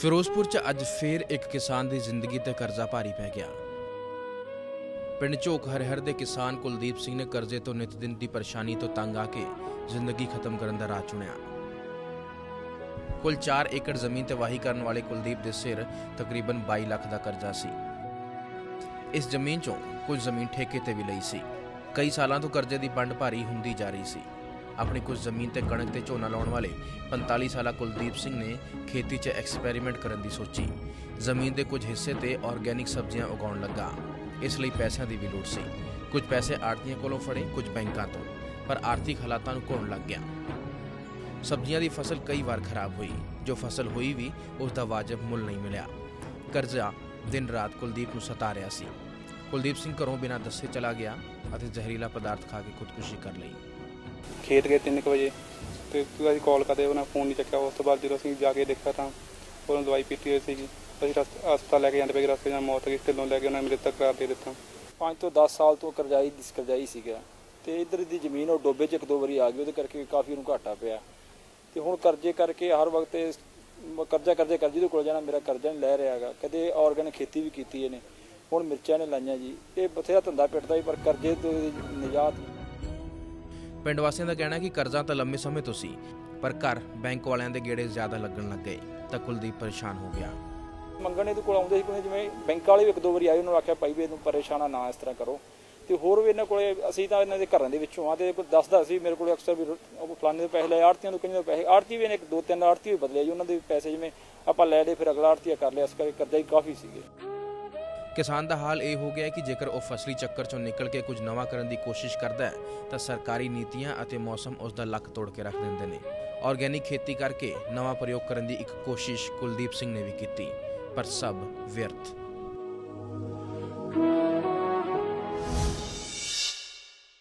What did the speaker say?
ਫਿਰੋਜ਼ਪੁਰ 'ਚ ਅੱਜ ਫੇਰ ਇੱਕ ਕਿਸਾਨ ਦੀ ਜ਼ਿੰਦਗੀ ਤੇ ਕਰਜ਼ਾ ਭਾਰੀ ਪੈ ਗਿਆ। ਪਿੰਡ ਝੋਕ ਹਰਿਹਰ ਦੇ ਕਿਸਾਨ ਕੁਲਦੀਪ ਸਿੰਘ ਨੇ ਕਰਜ਼ੇ ਤੋਂ ਨਿਤ ਦਿਨ ਦੀ ਪਰੇਸ਼ਾਨੀ ਤੋਂ ਤੰਗ ਆ ਕੇ ਜ਼ਿੰਦਗੀ ਖਤਮ ਕਰਨ ਦਾ ਰਾਹ ਚੁਣਿਆ। ਕੁੱਲ 4 ਏਕੜ ਜ਼ਮੀਨ ਤੇ ਵਾਹੀ ਕਰਨ ਵਾਲੇ ਕੁਲਦੀਪ ਦੇ ਸਿਰ ਤਕਰੀਬਨ 22 ਲੱਖ ਦਾ ਕਰਜ਼ਾ ਸੀ। ਇਸ ਜ਼ਮੀਨ 'ਚੋਂ ਕੁਝ ਜ਼ਮੀਨ ਠੇਕੇ ਤੇ ਵੀ ਲਈ ਸੀ। ਕਈ ਸਾਲਾਂ ਤੋਂ ਕਰਜ਼ੇ ਦੀ ਵੰਡ ਭਾਰੀ ਹੁੰਦੀ ਜਾ ਰਹੀ ਸੀ। ਆਪਣੀ ਕੁਝ ਜ਼ਮੀਨ ਤੇ ਕਣਕ ਤੇ ਝੋਨਾ ਲਾਉਣ ਵਾਲੇ 45 ਸਾਲਾ ਕੁਲਦੀਪ ਸਿੰਘ ਨੇ ਖੇਤੀ 'ਚ ਐਕਸਪੈਰੀਮੈਂਟ ਕਰਨ ਦੀ ਸੋਚੀ। ਜ਼ਮੀਨ ਦੇ ਕੁਝ ਹਿੱਸੇ ਤੇ ਆਰਗੈਨਿਕ ਸਬਜ਼ੀਆਂ ਉਗਾਉਣ ਲੱਗਾ। ਇਸ ਲਈ ਪੈਸਿਆਂ ਦੀ ਵੀ ਲੋੜ ਸੀ। ਕੁਝ ਪੈਸੇ ਆੜਤੀਆਂ ਕੋਲੋਂ ਫੜੇ, ਕੁਝ ਬੈਂਕਾਂ ਤੋਂ, ਪਰ ਆਰਥਿਕ ਹਾਲਾਤਾਂ ਨੂੰ ਘੁਣ ਲੱਗ ਗਿਆ। ਸਬਜ਼ੀਆਂ ਦੀ ਫਸਲ ਕਈ ਵਾਰ ਖਰਾਬ ਹੋਈ। ਜੋ ਫਸਲ ਹੋਈ ਵੀ, ਉਸ ਦਾ ਵਾਜਬ ਮੁੱਲ ਨਹੀਂ ਮਿਲਿਆ। ਕਰਜ਼ਾ ਦਿਨ ਰਾਤ ਕੁਲਦੀਪ ਨੂੰ ਸਤਾ ਰਿਹਾ ਸੀ। ਕੁਲਦੀਪ ਸਿੰਘ ਘਰੋਂ ਬਿਨਾਂ ਦੱਸੇ ਚਲਾ ਗਿਆ ਅਤੇ ਜ਼ਹਿਰੀਲਾ ਪਦਾਰਥ ਖਾ ਕੇ ਖੁਦਕੁਸ਼ੀ ਕਰ ਲਈ। ਖੇਤ ਗਏ 3 ਵਜੇ ਤੇ ਅਸੀਂ ਕਾਲ ਕਰਦੇ, ਉਹਨਾਂ ਫੋਨ ਨਹੀਂ ਚੱਕਿਆ। ਉਸ ਤੋਂ ਬਾਅਦ ਜਦੋਂ ਅਸੀਂ ਜਾ ਕੇ ਦੇਖਿਆ ਤਾਂ ਉਹਨਾਂ ਦਵਾਈ ਪੀਤੀ ਹੋਈ ਸੀਗੀ। ਅਸੀਂ ਰਸਤ- ਹਸਪਤਾਲ ਲੈ ਕੇ ਜਾਂਦੇ ਪਏ ਰਸਤੇ ਜਾਂ ਮੌਤ ਗਈ ਢਿੱਲੋਂ ਲੈ ਕੇ ਉਹਨਾਂ ਨੇ ਮ੍ਰਿਤਕ ਕਰਾਰ ਦੇ ਦਿੱਤਾ। 5 ਤੋਂ 10 ਸਾਲ ਤੋਂ ਕਰਜ਼ਾਈ ਦਿਸ ਕਰਜ਼ਾਈ ਸੀਗਾ। ਤੇ ਇਧਰ ਦੀ ਜ਼ਮੀਨ, ਉਹ ਡੋਬੇ ਚ ਇੱਕ ਦੋ ਵਾਰੀ ਆ ਗਈ, ਉਹਦੇ ਕਰਕੇ ਕਾਫੀ ਉਹਨੂੰ ਘਾਟਾ ਪਿਆ। ਤੇ ਹੁਣ ਕਰਜ਼ੇ ਕਰਕੇ ਹਰ ਵਕਤ ਇਹ ਕਰਜ਼ਾ, ਕਰਜ਼ੇ ਕਰਜ਼ੇ ਦੇ ਕੋਲ ਜਾਣਾ ਮੇਰਾ ਕਰਜ਼ਾ ਨਹੀਂ ਲੈ ਰਿਹਾਗਾ ਕਦੇ ਆਰਗੈਨਿਕ ਖੇਤੀ ਵੀ ਕੀਤੀ ਇਹਨੇ। ਹੁਣ ਮਿਰਚਾਂ ਨੇ ਲਾਈਆਂ ਜੀ। ਇਹ ਬਥੇਰਾ ਧੰਦਾ ਪਿੱਟਦਾ ਹੀ ਪਰ ਕਰਜ਼ੇ ਤੋਂ ਨਿਜਾਤ ਪਿੰਡ ਵਾਸੀਆਂ ਦਾ ਕਹਿਣਾ ਹੈ ਕਿ ਕਰਜ਼ਾ ਤਾਂ ਲੰਮੇ ਸਮੇਂ ਤੋਂ ਸੀ, ਪਰ ਘਰ ਬੈਂਕ ਵਾਲਿਆਂ ਦੇ ਗੇੜੇ ਜ਼ਿਆਦਾ ਲੱਗਣ ਲੱਗ ਗਏ, ਤਾਂ ਕੁਲਦੀਪ ਪਰੇਸ਼ਾਨ ਹੋ ਗਿਆ। ਮੰਗਣ ਇਹਦੇ ਕੋਲ ਆਉਂਦੇ ਸੀ ਕੋਈ ਜਿਵੇਂ ਬੈਂਕ ਵਾਲੇ ਵੀ ਇੱਕ ਦੋ ਵਾਰੀ ਆਏ, ਉਹਨਾਂ ਨੂੰ ਆਖਿਆ, ਭਾਈ ਵੀ ਇਹਨੂੰ ਪਰੇਸ਼ਾਨਾ ਨਾ ਇਸ ਤਰ੍ਹਾਂ ਕਰੋ। ਤੇ ਹੋਰ ਵੀ ਇਹਨਾਂ ਕੋਲੇ, ਅਸੀਂ ਤਾਂ ਇਹਨਾਂ ਦੇ ਘਰਾਂ ਦੇ ਵਿੱਚੋਂ ਆ, ਤੇ ਕੋਈ ਦੱਸਦਾ ਸੀ, ਮੇਰੇ ਕੋਲ ਅਕਸਰ ਵੀ ਰੋ- ਉਹ ਫਲਾਣੇ ਦੇ ਪੈਸੇ ਲਏ, ਆੜਤੀਆਂ ਤੋਂ ਕਈਆਂ ਦੇ ਪੈਸੇ, ਆੜਤੀ ਵੀ ਇਹਨੇ ਇੱਕ ਦੋ ਤਿੰਨ ਆੜਤੀ ਵੀ ਬਦਲੇ ਜੀ, ਉਹਨਾਂ ਦੇ ਪੈਸੇ ਜਿਵੇਂ ਆਪਾਂ ਲੈ ਲਏ, ਫਿਰ ਅਗਲਾ ਆੜਤੀਆ ਕਰ ਲਿਆ, ਇਸ ਕਰਕੇ ਕਰਜ਼ਾ ਹੀ ਕਾਫੀ ਸੀਗੇ। ਕਿਸਾਨ ਦਾ ਹਾਲ ਇਹ ਹੋ ਗਿਆ ਹੈ ਕਿ ਜੇਕਰ ਉਹ ਫਸਲੀ ਚੱਕਰ ਚੋਂ ਨਿਕਲ ਕੇ ਕੁਝ ਨਵਾਂ ਕਰਨ ਦੀ ਕੋਸ਼ਿਸ਼ ਕਰਦਾ ਹੈ, ਤਾਂ ਸਰਕਾਰੀ ਨੀਤੀਆਂ ਅਤੇ ਮੌਸਮ ਉਸ ਦਾ ਲੱਕ ਤੋੜ ਕੇ ਰੱਖ ਦਿੰਦੇ ਨੇ। ਆਰਗੈਨਿਕ ਖੇਤੀ ਕਰਕੇ ਨਵਾਂ ਪ੍ਰਯੋਗ ਕਰਨ ਦੀ ਇੱਕ ਕੋਸ਼ਿਸ਼ ਕੁਲਦੀਪ ਸਿੰਘ ਨੇ ਵੀ ਕੀਤੀ। ਪਰ ਸਭ ਵਿਅਰਥ।